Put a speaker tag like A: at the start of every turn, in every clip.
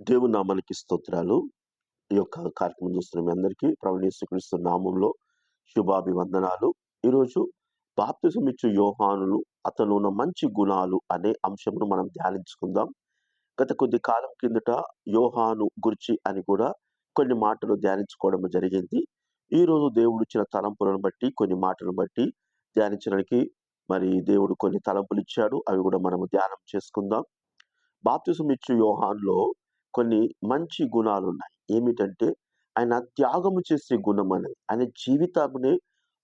A: దేవుని నామానికి స్తోత్రాలు. ఈ యొక్క కార్యక్రమం చూస్తున్న మీ అందరికీ ప్రవణేశ్వరిస్తు నామంలో శుభాభివందనాలు. ఈరోజు బాప్తిజం ఇచ్చు యోహానులు అతను ఉన్న మంచి గుణాలు అనే అంశమును మనం ధ్యానించుకుందాం. గత కొద్ది కాలం కిందట యోహాను గురించి అని కూడా కొన్ని మాటలు ధ్యానించుకోవడం జరిగింది. ఈరోజు దేవుడు ఇచ్చిన తలంపులను బట్టి కొన్ని మాటలను బట్టి ధ్యానించడానికి మరి దేవుడు కొన్ని తలంపులు ఇచ్చాడు. అవి కూడా మనము ధ్యానం చేసుకుందాం. బాప్తిజం ఇచ్చు యోహాన్లో కొన్ని మంచి గుణాలు ఉన్నాయి ఏమిటంటే ఆయన త్యాగము చేసే గుణం అనేది ఆయన జీవితాన్ని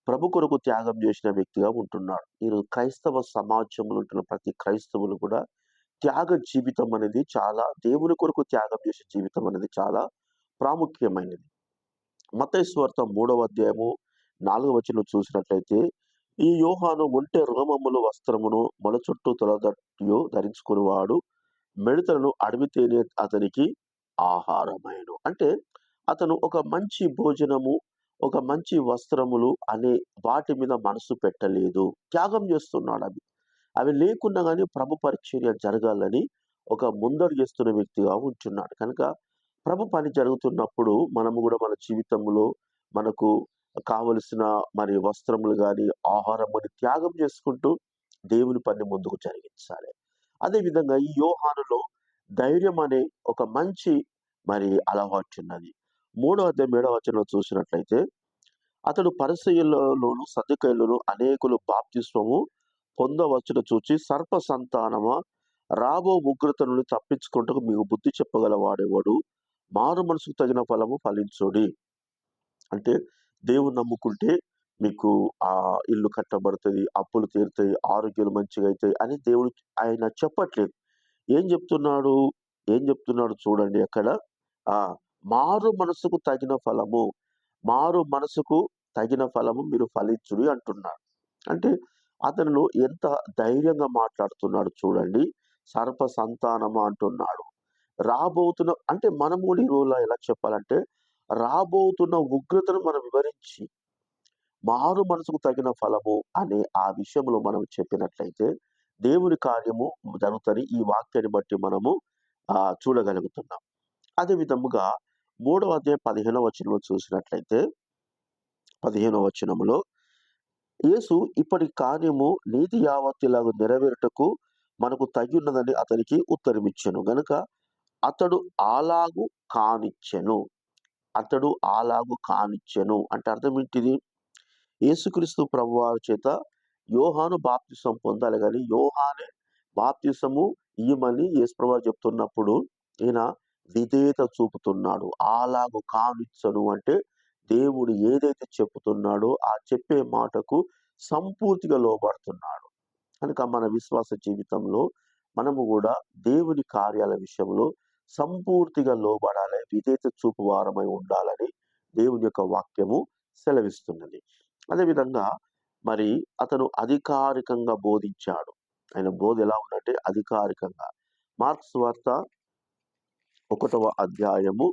A: ప్రభు కొరకు త్యాగం చేసిన వ్యక్తిగా ఉంటున్నాడు. ఈరోజు క్రైస్తవ సమాజంలో ఉంటున్న ప్రతి క్రైస్తవులు కూడా త్యాగ జీవితం అనేది చాలా దేవుని కొరకు త్యాగం చేసే జీవితం అనేది చాలా ప్రాముఖ్యమైనది. మతైస్వార్త మూడవ అధ్యాయము నాలుగవ వచనం చూసినట్లయితే ఈ యోహాను ఒంటె రోమములు వస్త్రమును మొల చుట్టూ తొలదట్టు ధరించుకునేవాడు. మిడతలను అడిగితేనే అతనికి ఆహారమైను. అంటే అతను ఒక మంచి భోజనము ఒక మంచి వస్త్రములు అనే వాటి మీద మనసు పెట్టలేదు. త్యాగం చేస్తున్నాడు అవి. అవి లేకున్నా కానీ ప్రభు పరిచర్య జరగాలని ఒక ముందడుగేస్తున్న వ్యక్తిగా ఉంటున్నాడు. కనుక ప్రభు పని జరుగుతున్నప్పుడు మనము కూడా మన జీవితంలో మనకు కావలసిన మరి వస్త్రములు కానీ ఆహారం అని త్యాగం చేసుకుంటూ దేవుని పని ముందుకు జరిగించాలి. అదేవిధంగా ఈ యోహానులో ధైర్యం అనే ఒక మంచి మరి అలవాటు ఉన్నది. మూడో అధ్యాయం ఏడవ వచనంలో చూసినట్లయితే అతడు పరిసయులలోను సదుకైలను అనేకులు బాప్తిస్వము పొందవచ్చును చూచి సర్ప సంతానమా రాబో ఉగ్రత నుండి తప్పించుకుంటూ మీకు బుద్ధి చెప్పగలవాడేవాడు? మారు మనసుకు తగిన ఫలము ఫలించుడి. అంటే దేవుని నమ్ముకుంటే మీకు ఆ ఇల్లు కట్టబడుతుంది అప్పులు తీరుతాయి ఆరోగ్యాలు మంచిగా అవుతాయి అని దేవుడు ఆయన చెప్పట్లేదు. ఏం చెప్తున్నాడు? ఏం చెప్తున్నాడు చూడండి అక్కడ. ఆ మారు మనసుకు తగిన ఫలము మారు మనసుకు తగిన ఫలము మీరు ఫలించుడి అంటున్నాడు. అంటే అతను ఎంత ధైర్యంగా మాట్లాడుతున్నాడు చూడండి. సర్ప సంతానము అంటున్నాడు. రాబోతున్న అంటే మనం కూడా ఈ రోజులో ఎలా చెప్పాలంటే రాబోతున్న ఉగ్రతను మనం వివరించి మారు మనసుకు తగిన ఫలము అనే ఆ విషయంలో మనం చెప్పినట్లయితే దేవుని కార్యము జరుగుతుంది ఈ వాక్యాన్ని బట్టి మనము ఆ చూడగలుగుతున్నాం. అదే విధముగా మూడవ అధ్యాయం పదిహేనవ వచనంలో చూసినట్లయితే పదిహేనవ వచనములో యేసు ఇప్పటి కార్యము నీతి యావత్తులాగా నెరవేరుటకు మనకు తగి ఉన్నదని అతనికి ఉత్తరమిచ్చాను. గనుక అతడు ఆలాగు కానిచ్చెను. అతడు ఆలాగు కానిచ్చెను. అంటే అర్థం ఏంటిది? యేసుక్రీస్తు ప్రభువారి చేత యోహాను బాప్తిసం పొందాలి. కానీ యోహానే బాప్తిసము ఇయ్యమని యేసుప్రభు చెప్తున్నప్పుడు ఈయన విధేయత చూపుతున్నాడు. అలాగు కానిచ్చను అంటే దేవుడు ఏదైతే చెప్తున్నాడో ఆ చెప్పే మాటకు సంపూర్తిగా లోబడుతున్నాడు. కనుక మన విశ్వాస జీవితంలో మనము కూడా దేవుని కార్యాల విషయంలో సంపూర్తిగా లోబడాలి. విధేయత చూపు వారమై ఉండాలని దేవుని యొక్క వాక్యము సెలవిస్తున్నది. అదేవిధంగా మరి అతను అధికారికంగా బోధించాడు. ఆయన బోధ ఎలా ఉందంటే అధికారికంగా. మార్క్స్ వార్త ఒకటవ అధ్యాయము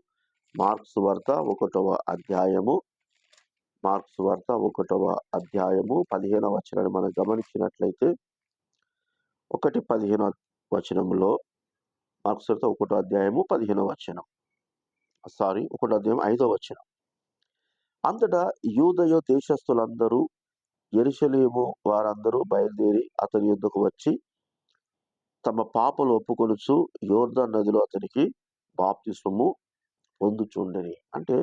A: మార్క్స్ వార్త ఒకటవ అధ్యాయము మార్క్స్ వార్త ఒకటవ అధ్యాయము పదిహేనవ వచనాన్ని మనం గమనించినట్లయితే ఒకటి పదిహేను వచనంలో మార్క్స్ వార్త ఒకటో అధ్యాయము పదిహేనవ వచనం. సారీ ఒకటో అధ్యాయం ఐదో వచనం. అంతటా యూదయ దేశస్థులందరూ ఎరుషలేము వారందరూ బయలుదేరి అతని యుద్ధకు వచ్చి తమ పాపలు ఒప్పుకొనుచు యోర్ధన్ నదిలో అతనికి బాప్తిస్వము పొందుచుండని అంటే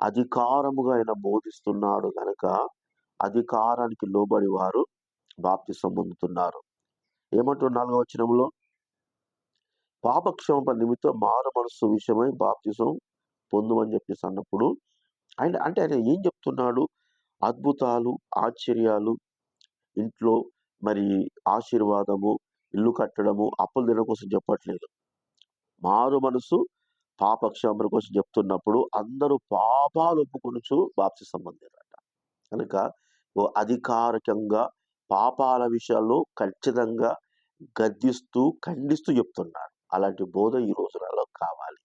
A: అధికారముగా ఆయన బోధిస్తున్నాడు గనక అధికారానికి లోబడి వారు బాప్తిసం పొందుతున్నారు. ఏమంటారు నాలుగవ వచనంలో పాపక్షమ నిమిత్తం మారు మనస్సు విషయమై బాప్తిసం పొందుమని చెప్పేసి అన్నప్పుడు ఆయన అంటే ఆయన ఏం చెప్తున్నాడు? అద్భుతాలు ఆశ్చర్యాలు ఇంట్లో మరి ఆశీర్వాదము ఇల్లు కట్టడము అప్పులు తినడం కోసం చెప్పట్లేదు. మారు మనసు పాపక్షమల కోసం చెప్తున్నప్పుడు అందరూ పాపాలు ఒప్పుకొనుచు బాప్సి సంబంధించారట కనుక అధికారికంగా పాపాల విషయాల్లో ఖచ్చితంగా గద్దిస్తూ ఖండిస్తూ చెప్తున్నాడు. అలాంటి బోధ ఈ రోజులలో కావాలి.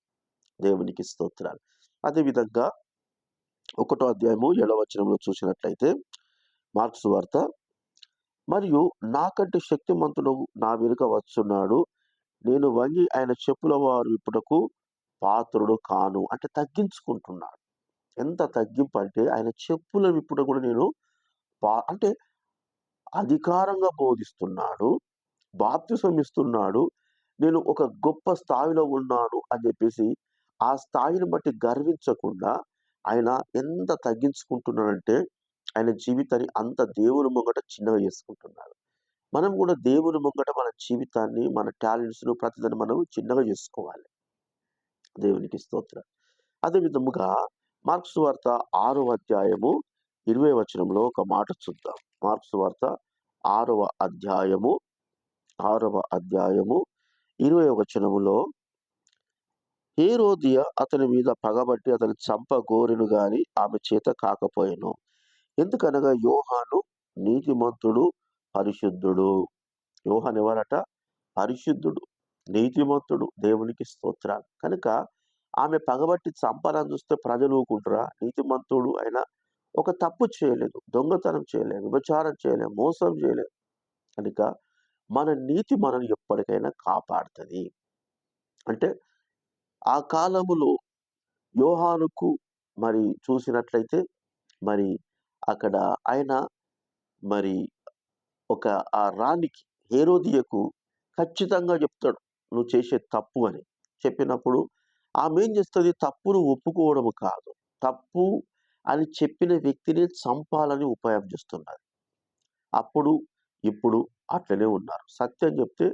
A: దేవునికి స్తోత్రాలు. అదేవిధంగా ఒకటో అధ్యాయము ఏడవచనంలో చూసినట్లయితే మార్క్స్ వార్త మరియు నాకంటే శక్తిమంతుడు నా వెనుక వచ్చున్నాడు నేను వంగి ఆయన చెప్పుల వారు ఇప్పుటకు పాత్రుడు కాను అంటే తగ్గించుకుంటున్నాడు. ఎంత తగ్గింపు అంటే ఆయన చెప్పుల ఇప్పుడు కూడా నేను పా అంటే అధికారంగా బోధిస్తున్నాడు. బాప్తిసం ఇస్తున్నాడు. నేను ఒక గొప్ప స్థాయిలో ఉన్నాను అని చెప్పేసి ఆ స్థాయిని బట్టి గర్వించకుండా ఆయన ఎంత తగ్గించుకుంటున్నాడంటే, ఆయన జీవితాన్ని అంత దేవుని ముంగట చిన్నగా చేసుకుంటున్నాడు. మనం కూడా దేవుని ముంగట మన జీవితాన్ని, మన టాలెంట్స్‌ను ప్రతిదాన్ని మనం చిన్నగా చేసుకోవాలి దేవునికి స్తోత్రం. అదే విధముగా మార్కు సువార్త 6వ అధ్యాయము 20 వచనంలో ఒక మాట చూద్దాం. మార్క్స్ వార్త ఆరవ అధ్యాయము, ఆరవ అధ్యాయము 20 వచనములో హేరోదియ అతని మీద పగబట్టి అతన్ని చంపగోరెను గాని ఆమె చేత కాకపోయాను ఎందుకనగా యోహాను నీతిమంతుడు, పరిశుద్ధుడు. యోహాను ఎవరట? పరిశుద్ధుడు, నీతిమంతుడు. దేవునికి స్తోత్రాలు. కనుక ఆమె పగబట్టి చంపాలని చూస్తే ప్రజలు ఊరుకుంటారా? నీతిమంతుడు ఆయన ఒక తప్పు చేయలేదు. దొంగతనం చేయలేదు. విభచారం చేయలేదు. మోసం చేయలేదు. కనుక మన నీతి మనల్ని ఎప్పటికైనా కాపాడుతుంది అంటే ఆ కాలములో యోహానుకు మరి చూసినట్లయితే మరి అక్కడ ఆయన మరి ఒక ఆ రాణికి హేరోదియకు ఖచ్చితంగా చెప్తాడు. నువ్వు చేసే తప్పు అని. చెప్పినప్పుడు ఆమె ఏం చేస్తుంది తప్పును ఒప్పుకోవడం కాదు. తప్పు అని చెప్పిన వ్యక్తిని చంపాలని ఉపాయం చేస్తున్నారు అప్పుడు, ఇప్పుడు అట్లనే ఉన్నారు. సత్యం చెప్తే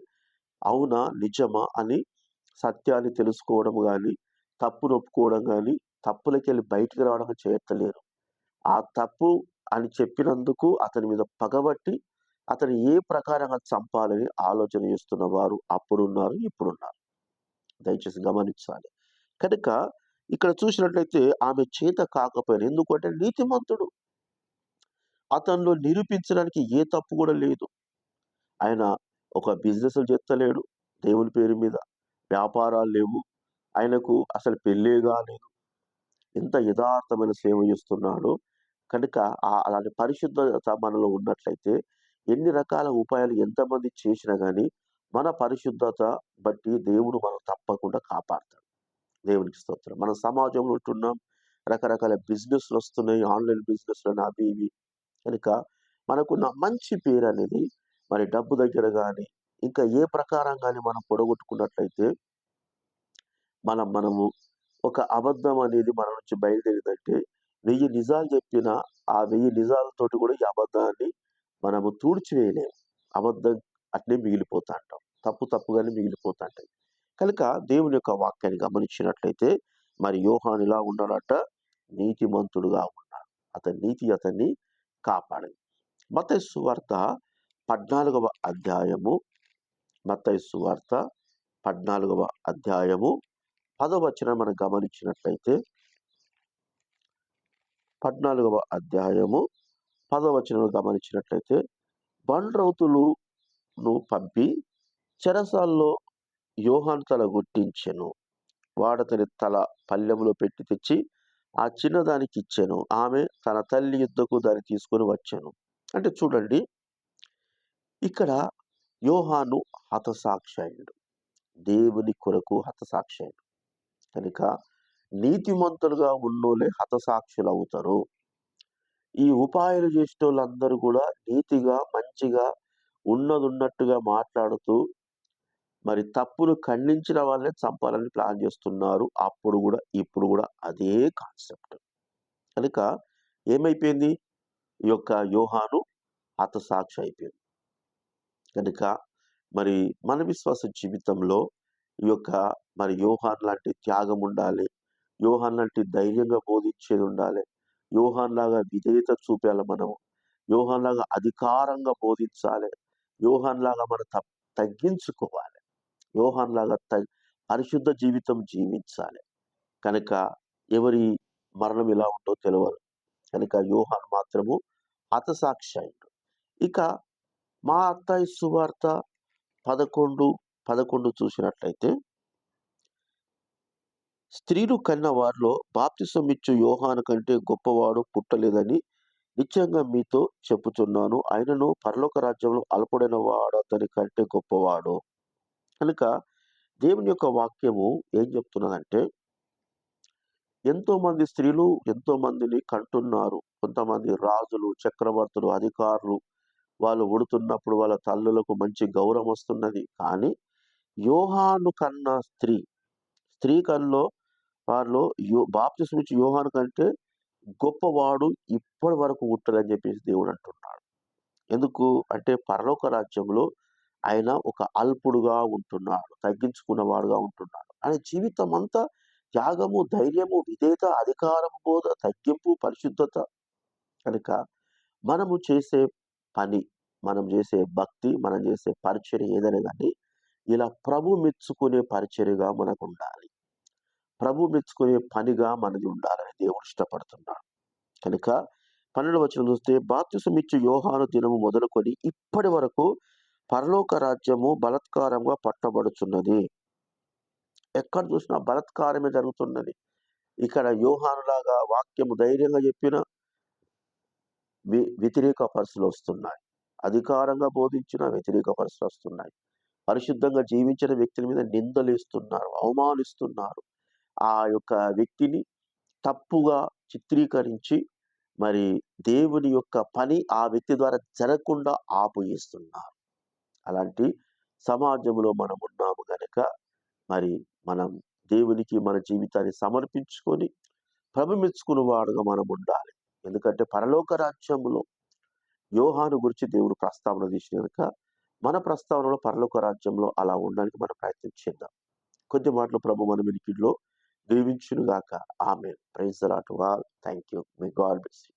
A: అవునా? నిజమా? అని సత్యాన్ని తెలుసుకోవడం కానీ తప్పును ఒప్పుకోవడం కానీ తప్పులకెళ్ళి బయటికి రావడం చేయట్లేరు. ఆ తప్పు అని చెప్పినందుకు అతని మీద పగబట్టి, అతను ఏ ప్రకారంగా చంపాలని ఆలోచన చేస్తున్న వారు అప్పుడున్నారు, ఇప్పుడున్నారు. దయచేసి గమనించాలి. కనుక ఇక్కడ చూసినట్లయితే ఆమె చేత కాకపోయినా ఎందుకంటే నీతిమంతుడు. అతనిలో నిరూపించడానికి ఏ తప్పు కూడా లేదు. ఆయన ఒక బిజినెస్ చేత్తలేడు. దేవుని పేరు మీద. వ్యాపారాలు లేవు. ఆయనకు అసలు పెళ్ళే కాలేదు. ఎంత యథార్థమైన సేవ చేస్తున్నాడో కనుక అలాంటి పరిశుద్ధత మనలో ఉన్నట్లయితే ఎన్ని రకాల ఉపాయాలు ఎంతమంది చేసినా కానీ మన పరిశుద్ధత బట్టి దేవుడు మనం తప్పకుండా కాపాడతాడు. దేవునికి స్తోత్రం. మన సమాజంలో ఉంటున్నాం. రకరకాల బిజినెస్‌లు వస్తున్నాయి. ఆన్‌లైన్ బిజినెస్లు అవి ఇవి. కనుక మనకున్న మంచి పేరు అనేది మరి డబ్బు దగ్గర కానీ ఇంకా ఏ ప్రకారంగానే మనం పొడగొట్టుకున్నట్లయితే మనం మనము ఒక అబద్ధం అనేది మన నుంచి బయలుదేరిందంటే వెయ్యి నిజాలు చెప్పిన ఆ వెయ్యి నిజాలతోటి కూడా ఈ అబద్ధాన్ని మనము తూడ్చివేయలేము అబద్ధం అట్లే మిగిలిపోతాంటాం. తప్పు తప్పుగానే మిగిలిపోతాంటది. కనుక దేవుని యొక్క వాక్యాన్ని గమనించినట్లయితే మరి యోహాను ఎలా ఉన్నాడట? నీతిమంతుడుగా ఉన్నాడు. అతని నీతి అతన్ని కాపాడింది. మత వార్త పద్నాలుగవ అధ్యాయము మత్తైసు వార్త పద్నాలుగవ అధ్యాయము పదవచనం మనం గమనించినట్లయితే 14వ అధ్యాయము పదవచనం గమనించినట్లయితే బండ్రౌతులును పంపి చెరసాల్లో యోహాన్ తల గుర్తించెను. వాడతని తల పల్లెములో పెట్టి తెచ్చి ఆ చిన్నదానికి ఇచ్చాను. ఆమె తన తల్లి యుద్ధకు దాన్ని తీసుకొని వచ్చాను. అంటే చూడండి ఇక్కడ యోహాను హతసాక్షి దేవుని కొరకు హతసాక్షి కనుక నీతిమంతులుగా హతసాక్షులు అవుతారు ఈ ఉపాయాలు చేసేటోళ్ళందరూ కూడా నీతిగా, మంచిగా ఉన్నదున్నట్టుగా మాట్లాడుతూ మరి తప్పును ఖండించిన వాళ్ళని చంపాలని ప్లాన్ చేస్తున్నారు. అప్పుడు కూడా ఇప్పుడు కూడా అదే కాన్సెప్ట్. కనుక ఏమైపోయింది? ఈ యొక్క యోహాను హతసాక్షి అయిపోయింది కనుక మరి మన విశ్వాస జీవితంలో ఈ యొక్క మరి యోహాన్ లాంటి త్యాగం ఉండాలి. యోహాన్ లాంటి ధైర్యంగా బోధించేది ఉండాలి. యోహాన్ లాగా విధేయత చూపాలి మనము. యోహాన్ లాగా అధికారంగా బోధించాలి. యోహాన్ లాగా మనం త తగ్గించుకోవాలి. యోహాన్ లాగా త పరిశుద్ధ జీవితం జీవించాలి. కనుక ఎవరి మరణం ఎలా ఉందో తెలియదు కనుక యోహాన్ మాత్రము హతసాక్షి అయిండు ఇక మా అత్తాయి సువార్త 11, 11 చూసినట్లయితే స్త్రీలు కన్న వారిలో బాప్తిసం యోహాను కంటే గొప్పవాడు పుట్టలేదని నిశ్చయంగా మీతో చెప్పుచున్నాను. ఆయనను పరలోక రాజ్యంలో అల్పుడైన అతని కంటే గొప్పవాడు. కనుక దేవుని యొక్క వాక్యము ఏం చెప్తున్నదంటే ఎంతోమంది స్త్రీలు ఎంతోమందిని కంటున్నారు కొంతమంది రాజులు చక్రవర్తులు అధికారులు వాళ్ళు ఉడుతున్నప్పుడు వాళ్ళ తల్లులకు మంచి గౌరవం వస్తున్నది. కానీ యోహాను కన్నా స్త్రీ స్త్రీ కల్లో వాళ్ళు యో బాప్తిసం ఇచ్చి యోహాను కంటే గొప్పవాడు ఇప్పటి వరకు పుట్టడని చెప్పేసి దేవుడు అంటున్నాడు. ఎందుకు? అంటే పరలోక రాజ్యంలో ఆయన ఒక అల్పుడుగా ఉంటున్నాడు తగ్గించుకున్నవాడుగా ఉంటున్నాడు. ఆయన జీవితం అంతా త్యాగము ధైర్యము విధేయత అధికారము బోధ తగ్గింపు పరిశుద్ధత. కనుక మనము చేసే పని మనం చేసే భక్తి మనం చేసే పరిచర్య ఏదైనా కానీ ఇలా ప్రభు మెచ్చుకునే పరిచర్యగా మనకు ఉండాలి ప్రభు మెచ్చుకునే పనిగా మనది ఉండాలని దేవుడు ఇష్టపడుతున్నాడు. కనుక పన్నెండు వచ్చిన చూస్తే బాప్తిసం యోహాను దినము మొదలుకొని ఇప్పటి వరకు పరలోక రాజ్యము బలత్కారంగా పట్టబడుచున్నది. ఎక్కడ చూసినా బలత్కారమే జరుగుతున్నది. ఇక్కడ యోహానులాగా వాక్యము ధైర్యంగా చెప్పిన వ్యతిరేక పరిస్థితులు వస్తున్నాయి. అధికారంగా బోధించిన వ్యతిరేక పరిస్థితులు వస్తున్నాయి. పరిశుద్ధంగా జీవించిన వ్యక్తుల మీద నిందలేస్తున్నారు అవమానిస్తున్నారు. ఆ యొక్క వ్యక్తిని తప్పుగా చిత్రీకరించి మరి దేవుని యొక్క పని ఆ వ్యక్తి ద్వారా జరగకుండా ఆపుయిస్తున్నారు అలాంటి సమాజంలో మనం ఉన్నాము గనక మరి మనం దేవునికి మన జీవితాన్ని సమర్పించుకొని ప్రభుమెచ్చుకున్న వాడుగా మనం ఉండాలి. ఎందుకంటే పరలోక రాజ్యంలో యోహాను గురించి దేవుడు ప్రస్తావన తీసిన కనుక మన ప్రస్తావనలో పరలోక రాజ్యంలో అలా ఉండడానికి మనం ప్రయత్నం చేద్దాం. కొద్ది మాటలు ప్రభు మన వినికిడిలో దీవించునుగాక. ఆమె ప్రైజ్ అలాట్ wall thank you may God bless you.